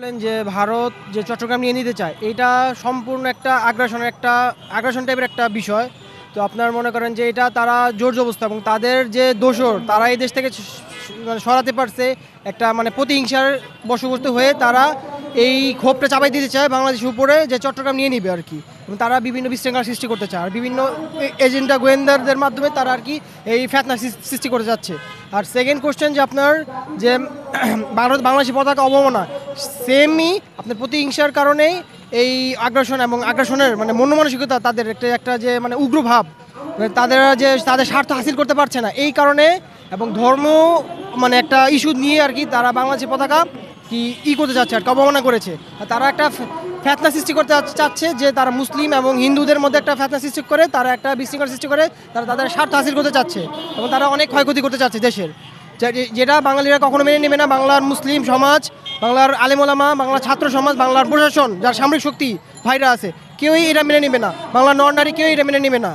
বললেন যে ভারত যে চট্টগ্রাম নিয়ে নিতে চায়, এটা সম্পূর্ণ একটা আগ্রাসনের একটা, আগ্রাসন টাইপের একটা বিষয়। তো আপনার মনে করেন যে এটা তারা জোর জবস্থা এবং তাদের যে দোষর, তারা এই দেশ থেকে মানে সরাতে পারছে একটা মানে প্রতিহিংসার বশবর্তী হয়ে তারা এই ক্ষোভটা চাপাই দিতে চায় বাংলাদেশের উপরে যে চট্টগ্রাম নিয়ে নিবে আর কি। এবং তারা বিভিন্ন বিশৃঙ্খলা সৃষ্টি করতে চায় আর বিভিন্ন এজেন্ডা গোয়েন্দারদের মাধ্যমে তারা আর কি এই ফ্যাতনা সৃষ্টি করতে যাচ্ছে। আর সেকেন্ড কোশ্চেন যে আপনার যে ভারত বাংলাদেশি পতাকা অবমাননা সেমই আপনার প্রতিহিংসার কারণেই এই আগ্রাসন এবং আগ্রাসনের মানে মন মানসিকতা তাদের একটা একটা যে মানে উগ্রভাব মানে তাদের যে, তাদের স্বার্থ হাসিল করতে পারছে না। এই কারণে এবং ধর্ম মানে একটা ইস্যু নিয়ে আর কি তারা বাংলাদেশি পতাকা কি ই করতে চাচ্ছে আর কি, অবমাননা করেছে। তারা একটা ফে- ফেতনা সৃষ্টি করতে চাচ্ছে যে তারা মুসলিম এবং হিন্দুদের মধ্যে একটা ফেতনা সৃষ্টি করে, তারা একটা বিশৃঙ্খলা সৃষ্টি করে, তারা তাদের স্বার্থ হাসিল করতে চাচ্ছে এবং তারা অনেক ক্ষয়ক্ষতি করতে চাচ্ছে দেশের। যেটা বাঙালিরা কখনো মেনে নেবে না বাংলার মুসলিম সমাজ বাংলার আলেমোলামা বাংলার ছাত্র সমাজ বাংলার প্রশাসন যার সামরিক শক্তি ভাইরা আছে কেউই এটা মেনে নেবে না। বাংলার নর নারী কেউই এটা মেনে নেবে না।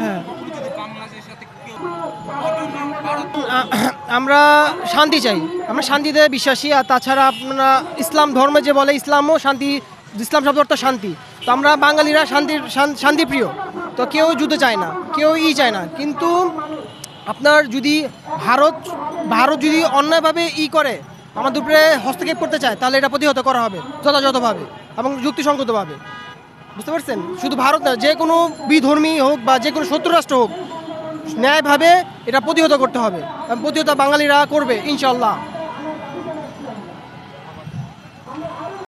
হ্যাঁ। আমরা শান্তি চাই। আমরা শান্তিতে বিশ্বাসী আর তাছাড়া আপনারা ইসলাম ধর্মে যে বলে ইসলামও শান্তি ইসলাম শব্দ অর্থ শান্তি। তো আমরা বাঙালিরা শান্তির শান্তিপ্রিয়। তো কেউ যুদ্ধ চায় না, কেউ ই চায় না। কিন্তু আপনার যদি ভারত ভারত যদি অন্যায়ভাবে ই করে আমাদের উপরে হস্তক্ষেপ করতে চায়, তাহলে এটা প্রতিহত করা হবে, যথাযথভাবে এবং যুক্তিসঙ্গতভাবে। বুঝতে পারছেন? শুধু ভারত না, যে কোনো বিধর্মী হোক বা যে কোনো শত্রু রাষ্ট্র হোক, ন্যায়ভাবে এটা প্রতিহত করতে হবে প্রতিহত বাঙালিরা করবে ইনশাল্লাহ